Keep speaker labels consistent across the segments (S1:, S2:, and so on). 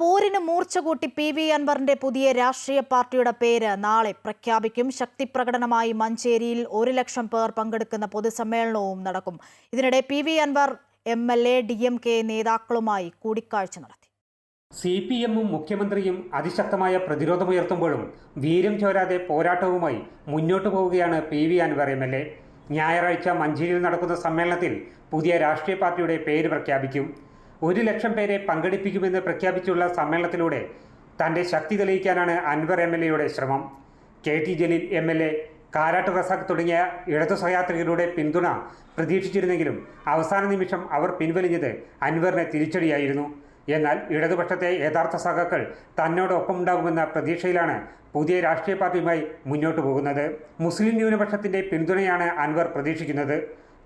S1: പോരിന് മൂർച്ച കൂട്ടി P V അൻവറിന്റെ പുതിയ രാഷ്ട്രീയ പാർട്ടിയുടെ പേര് നാളെ പ്രഖ്യാപിക്കും. ശക്തിപ്രകടനമായി മഞ്ചേരിയിൽ ഒരു ലക്ഷം പേർ പങ്കെടുക്കുന്ന പൊതുസമ്മേളനവും നടക്കും. ഇതിനിടെ P V Anvar M L A D M K നേതാക്കളുമായി കൂടിക്കാഴ്ച നടത്തി.
S2: സി പി എമ്മും മുഖ്യമന്ത്രിയും അതിശക്തമായ പ്രതിരോധമുയർത്തുമ്പോഴും വീര്യം ചോരാതെ പോരാട്ടവുമായി മുന്നോട്ടു പോവുകയാണ് P V Anvar M L A. ഞായറാഴ്ച മഞ്ചേരിയിൽ നടക്കുന്ന സമ്മേളനത്തിൽ പുതിയ രാഷ്ട്രീയ പാർട്ടിയുടെ പേര് പ്രഖ്യാപിക്കും. ഒരു ലക്ഷം പേരെ പങ്കെടുപ്പിക്കുമെന്ന് പ്രഖ്യാപിച്ചുള്ള സമ്മേളനത്തിലൂടെ തന്റെ ശക്തി തെളിയിക്കാനാണ് അൻവർ എം എൽ എയുടെ ശ്രമം. K T Jaleel M L A Karat Razak തുടങ്ങിയ ഇടതു സഹയാത്രികരുടെ പിന്തുണ പ്രതീക്ഷിച്ചിരുന്നെങ്കിലും അവസാന നിമിഷം അവർ പിൻവലിഞ്ഞത് അൻവറിനെ തിരിച്ചടിയായിരുന്നു. എന്നാൽ ഇടതുപക്ഷത്തെ യഥാർത്ഥ സഖാക്കൾ തന്നോടൊപ്പമുണ്ടാകുമെന്ന പ്രതീക്ഷയിലാണ് പുതിയ രാഷ്ട്രീയ പാർട്ടിയുമായി മുന്നോട്ടു പോകുന്നത്. മുസ്ലിം ന്യൂനപക്ഷത്തിന്റെ പിന്തുണയാണ് അൻവർ പ്രതീക്ഷിക്കുന്നത്.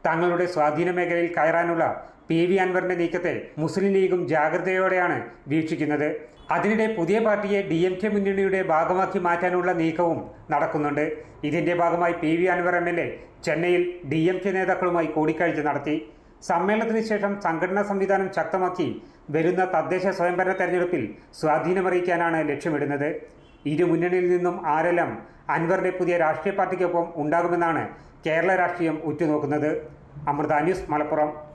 S2: തങ്ങളുടെ സ്വാധീന മേഖലയിൽ കയറാനുള്ള പി വി അൻവറിന്റെ നീക്കത്തെ മുസ്ലിം ലീഗും ജാഗ്രതയോടെയാണ് വീക്ഷിക്കുന്നത്. അതിനിടെ പുതിയ പാർട്ടിയെ ഡി എം കെ മുന്നണിയുടെ ഭാഗമാക്കി മാറ്റാനുള്ള നീക്കവും നടക്കുന്നുണ്ട്. ഇതിന്റെ ഭാഗമായി P V Anvar M L A ചെന്നൈയിൽ ഡി എം കെ നേതാക്കളുമായി കൂടിക്കാഴ്ച നടത്തി. സമ്മേളനത്തിന് ശേഷം സംഘടനാ സംവിധാനം ശക്തമാക്കി വരുന്ന തദ്ദേശ സ്വയംഭരണ തെരഞ്ഞെടുപ്പിൽ സ്വാധീനമറിയിക്കാനാണ് ലക്ഷ്യമിടുന്നത്. ഇരു മുന്നണിയിൽ നിന്നും ആരെല്ലാം അൻവറിന്റെ പുതിയ രാഷ്ട്രീയ പാർട്ടിക്കൊപ്പം ഉണ്ടാകുമെന്നാണ് കേരള രാഷ്ട്രീയം ഉറ്റുനോക്കുന്നത്. അമൃത ന്യൂസ് മലപ്പുറം.